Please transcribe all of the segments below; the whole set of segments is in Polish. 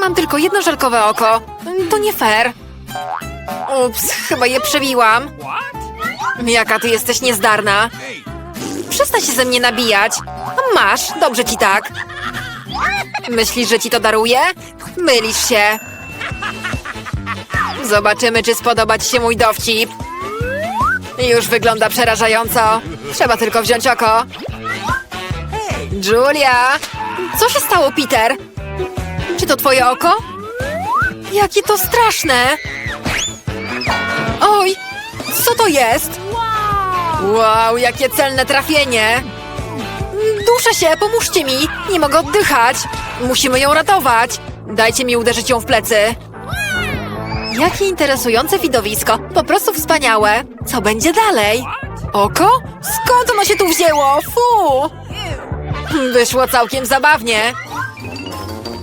Mam tylko jedno żelkowe oko. To nie fair. Ups, chyba je przebiłam. Jaka ty jesteś niezdarna. Przestań się ze mnie nabijać. Masz, dobrze ci tak. Myślisz, że ci to daruję? Mylisz się. Zobaczymy, czy spodoba ci się mój dowcip. Już wygląda przerażająco. Trzeba tylko wziąć oko. Julia! Co się stało, Peter? Czy to twoje oko? Jakie to straszne! Oj! Co to jest? Wow, jakie celne trafienie! Duszę się, pomóżcie mi! Nie mogę oddychać! Musimy ją ratować! Dajcie mi uderzyć ją w plecy! Jakie interesujące widowisko! Po prostu wspaniałe! Co będzie dalej? Oko? Skąd ono się tu wzięło? Fu! Wyszło całkiem zabawnie.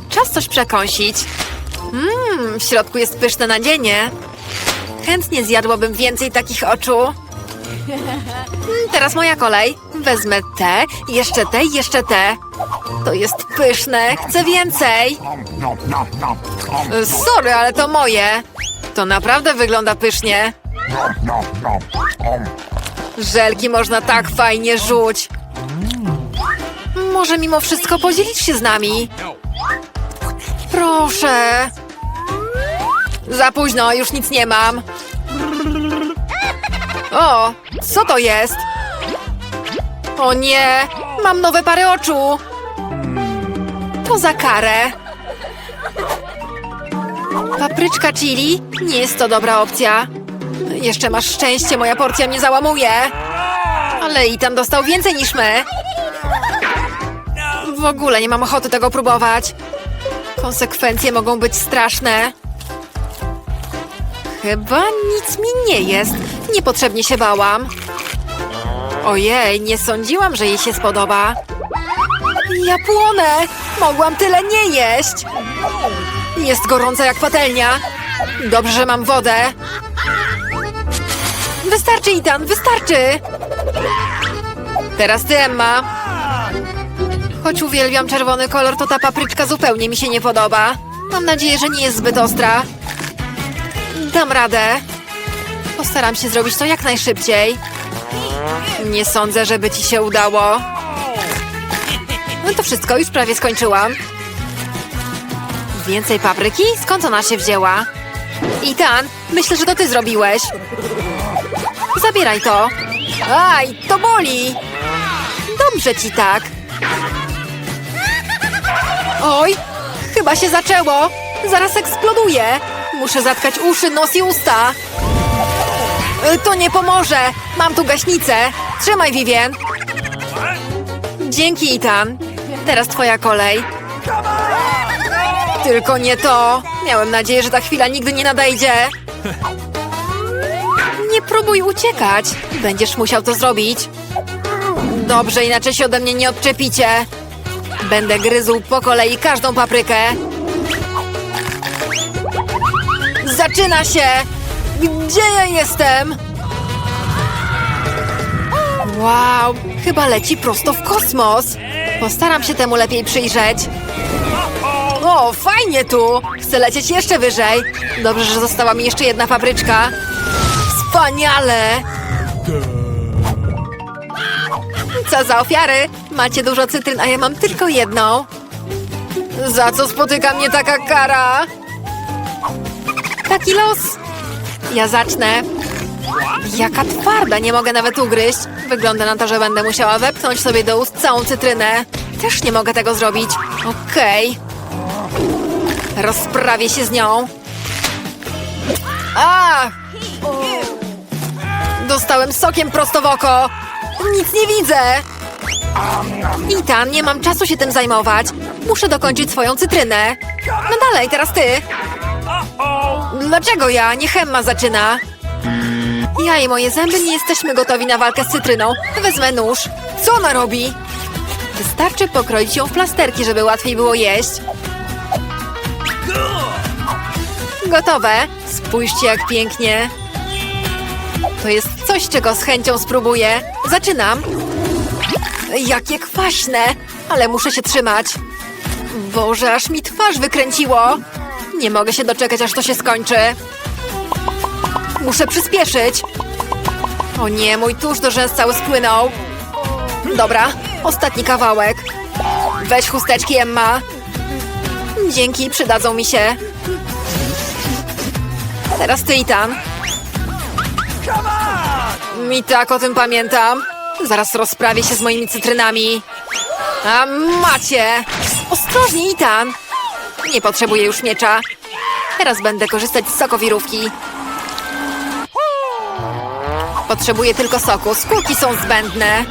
Czas coś przekąsić. Mmm, w środku jest pyszne nadzienie. Chętnie zjadłabym więcej takich oczu. Teraz moja kolej. Wezmę te, jeszcze te jeszcze te. To jest pyszne, chcę więcej. Sorry, ale to moje. To naprawdę wygląda pysznie. Żelki można tak fajnie rzuć. Może mimo wszystko podzielisz się z nami? Proszę. Za późno, już nic nie mam. O, co to jest? O nie, mam nowe pary oczu. To za karę. Papryczka chili? Nie jest to dobra opcja. Jeszcze masz szczęście, moja porcja mnie załamuje. Ale Ethan dostał więcej niż my. W ogóle nie mam ochoty tego próbować. Konsekwencje mogą być straszne. Chyba nic mi nie jest. Niepotrzebnie się bałam. Ojej, nie sądziłam, że jej się spodoba. Ja płonę! Mogłam tyle nie jeść! Jest gorąca jak patelnia. Dobrze, że mam wodę. Wystarczy, Ethan, wystarczy! Teraz ty, Emma. Choć uwielbiam czerwony kolor, to ta papryczka zupełnie mi się nie podoba. Mam nadzieję, że nie jest zbyt ostra. Dam radę. Postaram się zrobić to jak najszybciej. Nie sądzę, żeby ci się udało. No to wszystko, już prawie skończyłam. Więcej papryki? Skąd ona się wzięła? Itan, myślę, że to ty zrobiłeś. Zabieraj to. Aj, to boli. Dobrze ci tak. Oj, chyba się zaczęło. Zaraz eksploduje. Muszę zatkać uszy, nos i usta. Y, To nie pomoże. Mam tu gaśnicę. Trzymaj, Vivien. Dzięki, Ethan. Teraz twoja kolej. Tylko nie to. Miałem nadzieję, że ta chwila nigdy nie nadejdzie. Nie próbuj uciekać. Będziesz musiał to zrobić. Dobrze, inaczej się ode mnie nie odczepicie. Będę gryzł po kolei każdą paprykę. Zaczyna się! Gdzie ja jestem? Wow, chyba leci prosto w kosmos. Postaram się temu lepiej przyjrzeć. O, fajnie tu! Chcę lecieć jeszcze wyżej. Dobrze, że została mi jeszcze jedna papryczka. Wspaniale! Co za ofiary? Macie dużo cytryn, a ja mam tylko jedną. Za co spotyka mnie taka kara? Taki los. Ja zacznę. Jaka twarda, nie mogę nawet ugryźć. Wygląda na to, że będę musiała wepchnąć sobie do ust całą cytrynę. Też nie mogę tego zrobić. Okej. Rozprawię się z nią. A! Dostałem sokiem prosto w oko. Nic nie widzę. Itan, nie mam czasu się tym zajmować. Muszę dokończyć swoją cytrynę. No dalej, teraz ty. Dlaczego ja? Niech Emma zaczyna. Ja i moje zęby nie jesteśmy gotowi na walkę z cytryną. Wezmę nóż. Co ona robi? Wystarczy pokroić ją w plasterki, żeby łatwiej było jeść. Gotowe. Spójrzcie, jak pięknie. To jest coś, czego z chęcią spróbuję. Zaczynam. Jakie kwaśne, ale muszę się trzymać. Boże, aż mi twarz wykręciło. Nie mogę się doczekać, aż to się skończy. Muszę przyspieszyć. O nie, mój tusz do rzęs cały spłynął. Dobra, ostatni kawałek. Weź chusteczki, Emma. Dzięki, przydadzą mi się. Teraz ty, Ethan. Mi tak o tym pamiętam. Zaraz rozprawię się z moimi cytrynami. A macie! Ostrożnie, Ethan! Nie potrzebuję już miecza. Teraz będę korzystać z sokowirówki. Potrzebuję tylko soku. Skórki są zbędne.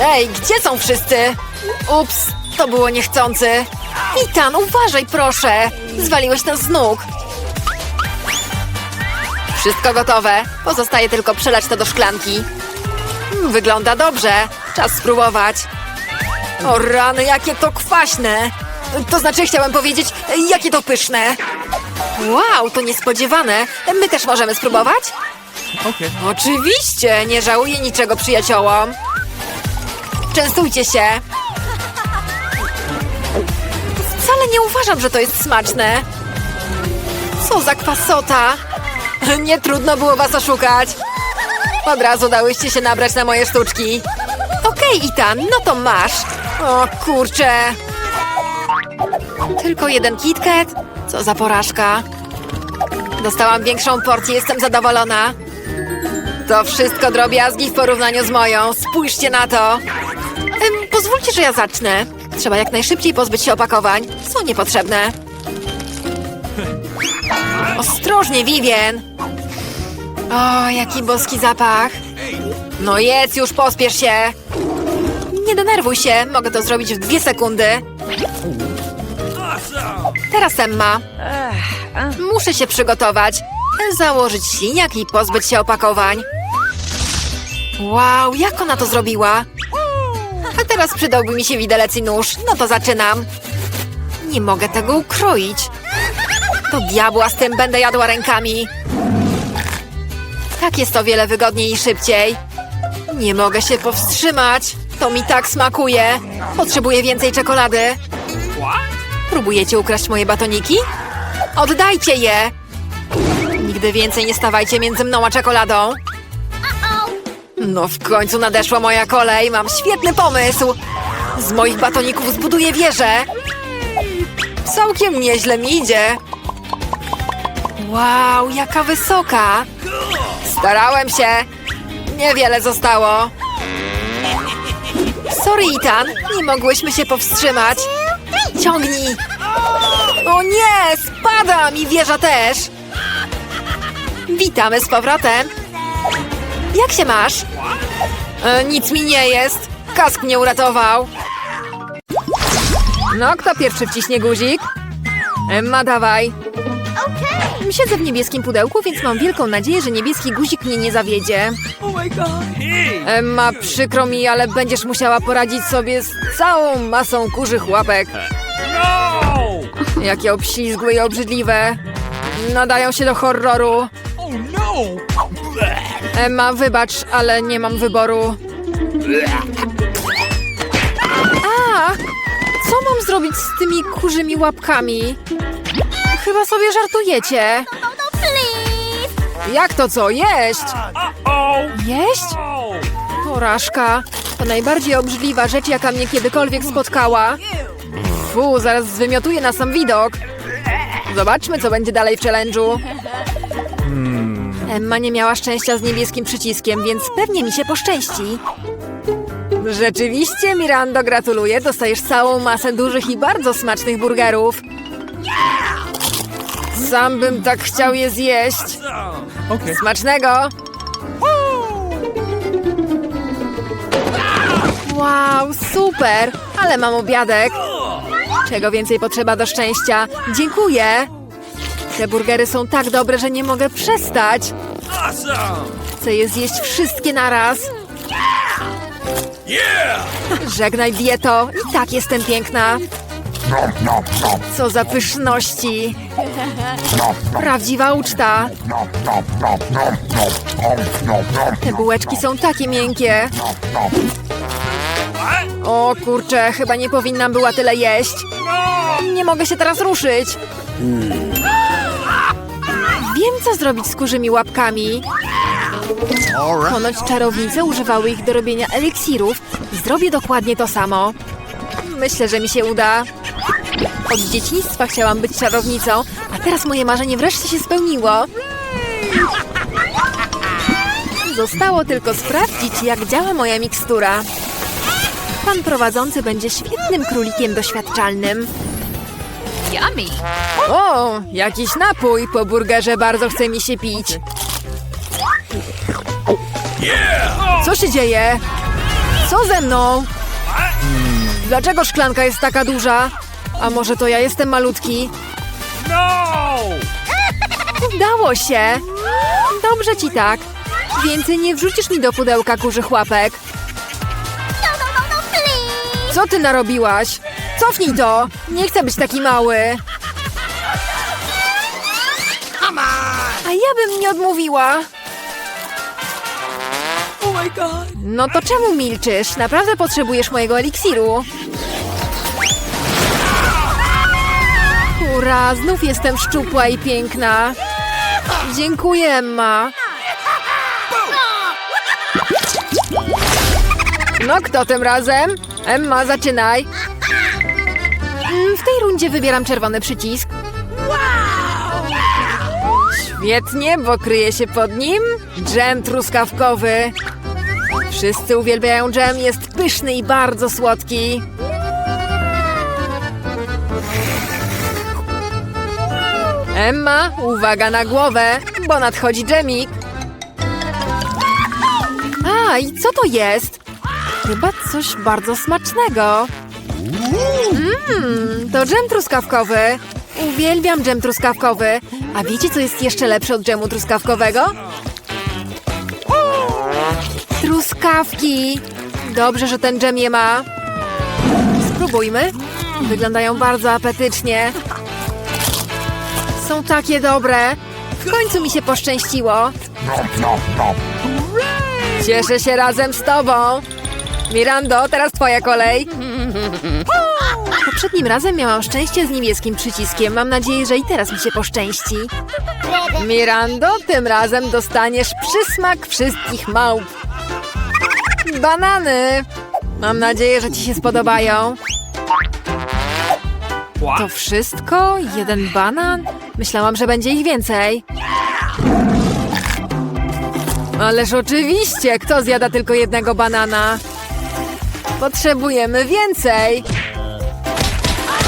Ej, gdzie są wszyscy? Ups, to było niechcący. Ethan, uważaj proszę. Zwaliłeś nas z nóg. Wszystko gotowe. Pozostaje tylko przelać to do szklanki. Mm, Wygląda dobrze. Czas spróbować. O rany, jakie to kwaśne! To znaczy, chciałem powiedzieć, jakie to pyszne! Wow, to niespodziewane! My też możemy spróbować? Okay. Oczywiście, nie żałuję niczego przyjaciołom. Częstujcie się. Wcale nie uważam, że to jest smaczne. Co za kwasota! Nie trudno było was oszukać. Od razu dałyście się nabrać na moje sztuczki. Okej, Itan, no to masz. O kurczę. Tylko jeden KitKat? Co za porażka. Dostałam większą porcję, jestem zadowolona. To wszystko drobiazgi w porównaniu z moją. Spójrzcie na to. Pozwólcie, że ja zacznę. Trzeba jak najszybciej pozbyć się opakowań. Są niepotrzebne. Ostrożnie, Vivien. O, jaki boski zapach. No jedz już, pospiesz się. Nie denerwuj się, mogę to zrobić w dwie sekundy. Teraz Emma. Muszę się przygotować. Założyć śliniak i pozbyć się opakowań. Wow, jak ona to zrobiła? A teraz przydałby mi się widelec i nóż. No to zaczynam. Nie mogę tego ukroić. To diabła z tym będę jadła rękami. Tak jest o wiele wygodniej i szybciej. Nie mogę się powstrzymać. To mi tak smakuje. Potrzebuję więcej czekolady. Próbujecie ukraść moje batoniki? Oddajcie je! Nigdy więcej nie stawajcie między mną a czekoladą. No w końcu nadeszła moja kolej. Mam świetny pomysł. Z moich batoników zbuduję wieżę. Całkiem nieźle mi idzie. Wow, jaka wysoka. Starałem się. Niewiele zostało. Sorry, Ethan. Nie mogłyśmy się powstrzymać. Ciągnij. O nie, spadam i wieża też. Witamy z powrotem. Jak się masz? E, nic mi nie jest. Kask mnie uratował. No, kto pierwszy wciśnie guzik? Emma, dawaj. Siedzę w niebieskim pudełku, więc mam wielką nadzieję, że niebieski guzik mnie nie zawiedzie. Emma, przykro mi, ale będziesz musiała poradzić sobie z całą masą kurzych łapek. No! Jakie obślizgłe i obrzydliwe. Nadają się do horroru. Oh no! Emma, wybacz, ale nie mam wyboru. A! Co mam zrobić z tymi kurzymi łapkami? Chyba sobie żartujecie. Jak to co? Jeść? Jeść? Porażka. To najbardziej obrzydliwa rzecz, jaka mnie kiedykolwiek spotkała. Fu, zaraz zwymiotuję na sam widok. Zobaczmy, co będzie dalej w challenge'u. Emma nie miała szczęścia z niebieskim przyciskiem, więc pewnie mi się poszczęści. Rzeczywiście, Mirando, gratuluję. Dostajesz całą masę dużych i bardzo smacznych burgerów. Sam bym tak chciał je zjeść. Okay. Smacznego! Wow, super! Ale mam obiadek. Czego więcej potrzeba do szczęścia? Dziękuję! Te burgery są tak dobre, że nie mogę przestać. Chcę je zjeść wszystkie naraz. Żegnaj dieto, i tak jestem piękna. Co za pyszności. Prawdziwa uczta. Te bułeczki są takie miękkie. O kurczę, chyba nie powinnam była tyle jeść. Nie mogę się teraz ruszyć. Wiem, co zrobić z kurzymi łapkami. Ponoć czarownice używały ich do robienia eliksirów. Zrobię dokładnie to samo. Myślę, że mi się uda. Od dzieciństwa chciałam być czarownicą, a teraz moje marzenie wreszcie się spełniło. Zostało tylko sprawdzić, jak działa moja mikstura. Pan prowadzący będzie świetnym królikiem doświadczalnym. Yummy. O, jakiś napój po burgerze bardzo chce mi się pić. Co się dzieje? Co ze mną? Dlaczego szklanka jest taka duża? A może to ja jestem malutki? No! Udało się! Dobrze ci tak. Więcej nie wrzucisz mi do pudełka kurzych łapek. No, no, no, no, please. Co ty narobiłaś? Cofnij to! Nie chcę być taki mały. A ja bym nie odmówiła. Oh my god! No to czemu milczysz? Naprawdę potrzebujesz mojego eliksiru. Ura, znów jestem szczupła i piękna. Dziękuję, Emma. No, kto tym razem? Emma, zaczynaj. Mm, W tej rundzie wybieram czerwony przycisk. Świetnie, bo kryje się pod nim dżem truskawkowy. Wszyscy uwielbiają dżem, jest pyszny i bardzo słodki. Emma, uwaga na głowę, bo nadchodzi dżemik. A, i co to jest? Chyba coś bardzo smacznego. Mmm, to dżem truskawkowy. Uwielbiam dżem truskawkowy. A wiecie, co jest jeszcze lepsze od dżemu truskawkowego? Truskawki! Dobrze, że ten dżem je ma. Spróbujmy. Wyglądają bardzo apetycznie. Są takie dobre. W końcu mi się poszczęściło. Cieszę się razem z tobą. Mirando, teraz twoja kolej. Poprzednim razem miałam szczęście z niebieskim przyciskiem. Mam nadzieję, że i teraz mi się poszczęści. Mirando, tym razem dostaniesz przysmak wszystkich małp. Banany! Mam nadzieję, że ci się spodobają. To wszystko? Jeden banan? Myślałam, że będzie ich więcej. Ależ oczywiście, kto zjada tylko jednego banana? Potrzebujemy więcej.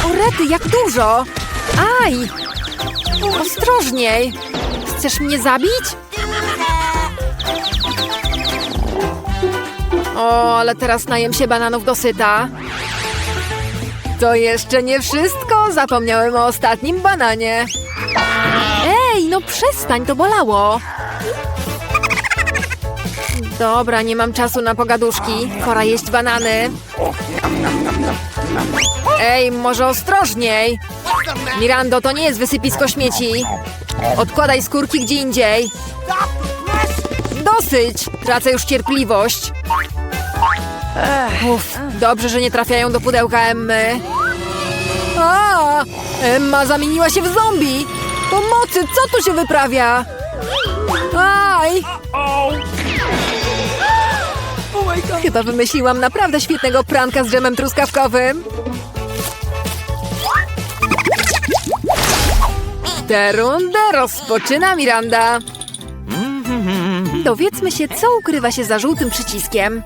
O rety, jak dużo! Aj! Ostrożniej! Chcesz mnie zabić? O, ale teraz najem się bananów dosyta. To jeszcze nie wszystko. Zapomniałem o ostatnim bananie. No przestań, to bolało. Dobra, nie mam czasu na pogaduszki. Pora jeść banany. Ej, może ostrożniej. Mirando, to nie jest wysypisko śmieci. Odkładaj skórki gdzie indziej. Dosyć! Tracę już cierpliwość. Uff, dobrze, że nie trafiają do pudełka Emmy. A, Emma zamieniła się w zombie! Pomocy, co tu się wyprawia? Aj! Chyba wymyśliłam naprawdę świetnego pranka z dżemem truskawkowym. Tę rundę rozpoczyna Miranda. Dowiedzmy się, co ukrywa się za żółtym przyciskiem.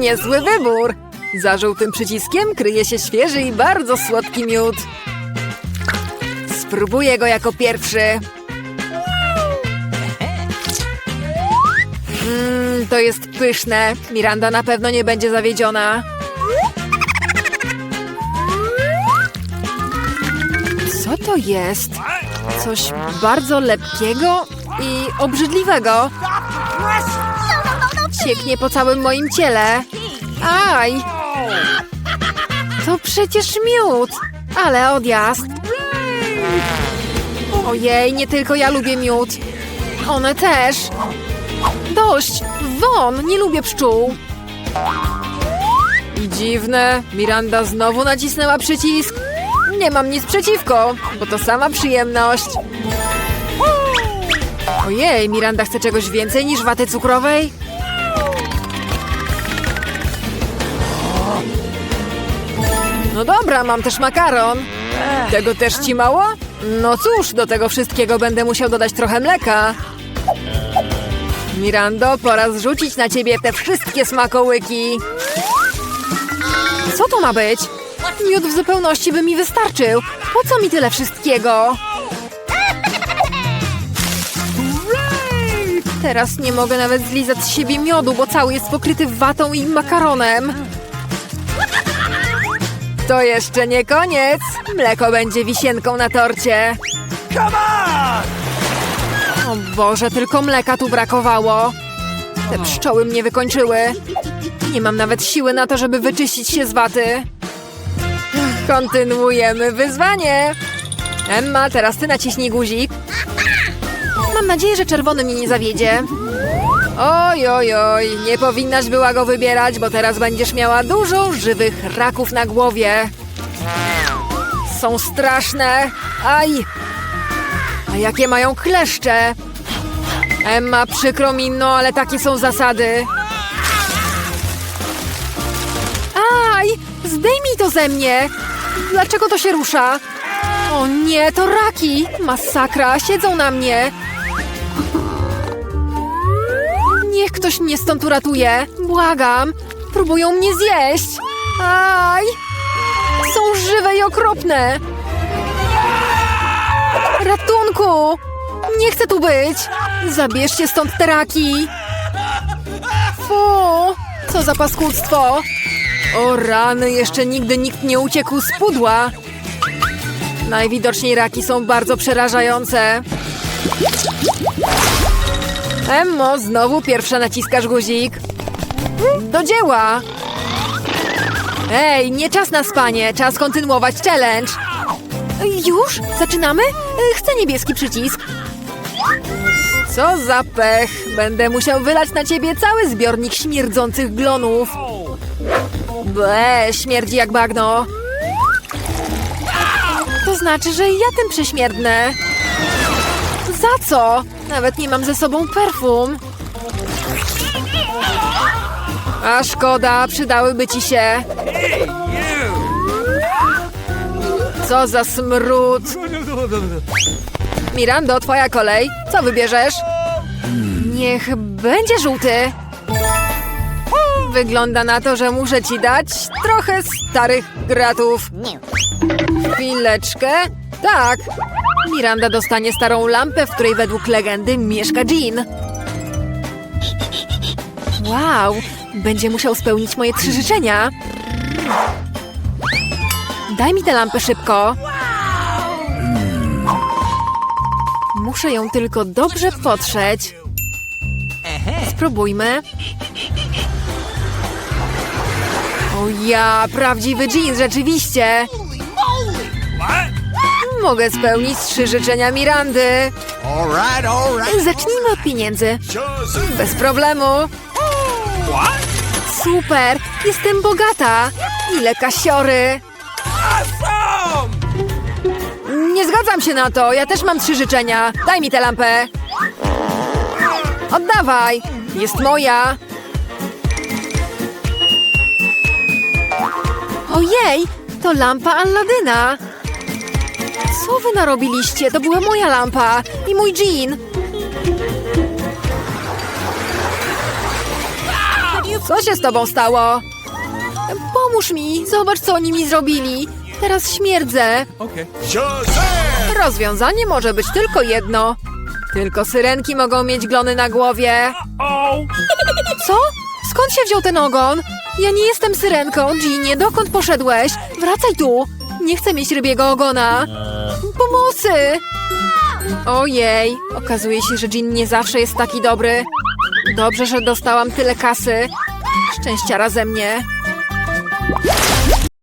Niezły wybór. Za żółtym przyciskiem kryje się świeży i bardzo słodki miód. Spróbuję go jako pierwszy. Mmm, to jest pyszne. Miranda na pewno nie będzie zawiedziona. Co to jest? Coś bardzo lepkiego i obrzydliwego. Cieknie po całym moim ciele. Aj! To przecież miód! Ale odjazd! Ojej, nie tylko ja lubię miód. One też. Dość! Won! Nie lubię pszczół. Dziwne, Miranda znowu nacisnęła przycisk. Nie mam nic przeciwko, bo to sama przyjemność. Ojej, Miranda chce czegoś więcej niż waty cukrowej? No dobra, mam też makaron. Tego też ci mało? No cóż, do tego wszystkiego będę musiał dodać trochę mleka. Mirando, pora zrzucić na ciebie te wszystkie smakołyki. Co to ma być? Miód w zupełności by mi wystarczył. Po co mi tyle wszystkiego? Teraz nie mogę nawet zlizać z siebie miodu, bo cały jest pokryty watą i makaronem. To jeszcze nie koniec. Mleko będzie wisienką na torcie. Come on! O Boże, tylko mleka tu brakowało. Te pszczoły mnie wykończyły. Nie mam nawet siły na to, żeby wyczyścić się z waty. Kontynuujemy wyzwanie. Emma, teraz ty naciśnij guzik. Mam nadzieję, że czerwony mnie nie zawiedzie. Oj, oj, oj, nie powinnaś była go wybierać, bo teraz będziesz miała dużo żywych raków na głowie. Są straszne. Aj! A jakie mają kleszcze? Emma, przykro mi, no ale takie są zasady. Aj! Zdejmij to ze mnie! Dlaczego to się rusza? O nie, to raki! Masakra, siedzą na mnie! Ktoś mnie stąd uratuje! Błagam! Próbują mnie zjeść! Aj! Są żywe i okropne! Ratunku! Nie chcę tu być! Zabierzcie stąd te raki! Fu! Co za paskudztwo! O rany, jeszcze nigdy nikt nie uciekł z pudła! Najwidoczniej raki są bardzo przerażające. Emmo, znowu pierwsza naciskasz guzik. Do dzieła! Ej, nie czas na spanie, czas kontynuować challenge. Już? Zaczynamy? Chcę niebieski przycisk. Co za pech! Będę musiał wylać na ciebie cały zbiornik śmierdzących glonów. Ble, śmierdzi jak bagno. To znaczy, że ja tym prześmierdnę. Za co? Nawet nie mam ze sobą perfum. A szkoda, przydałyby ci się. Co za smród. Mirando, twoja kolej. Co wybierzesz? Niech będzie żółty. Wygląda na to, że muszę ci dać trochę starych gratów. Chwileczkę. Tak. Miranda dostanie starą lampę, w której według legendy mieszka Jean. Wow, będzie musiał spełnić moje trzy życzenia. Daj mi tę lampę szybko. Muszę ją tylko dobrze potrzeć. Spróbujmy. O ja, prawdziwy jean, rzeczywiście. Mogę spełnić trzy życzenia Mirandy. Zacznijmy od pieniędzy. Bez problemu. Super, jestem bogata. Ile kasiory. Awesome! Nie zgadzam się na to. Ja też mam trzy życzenia. Daj mi tę lampę. Oddawaj. Jest moja. Ojej, to lampa Alladyna. Co wy narobiliście? To była moja lampa i mój jean. Co się z tobą stało? Pomóż mi, zobacz co oni mi zrobili. Teraz śmierdzę. Okay. Rozwiązanie może być tylko jedno. Tylko syrenki mogą mieć glony na głowie. Co? Skąd się wziął ten ogon? Ja nie jestem syrenką, Ginie, dokąd poszedłeś? Wracaj tu! Nie chcę mieć rybiego ogona. Pomocy! Ojej, okazuje się, że Jean nie zawsze jest taki dobry. Dobrze, że dostałam tyle kasy. Szczęściara ze mnie.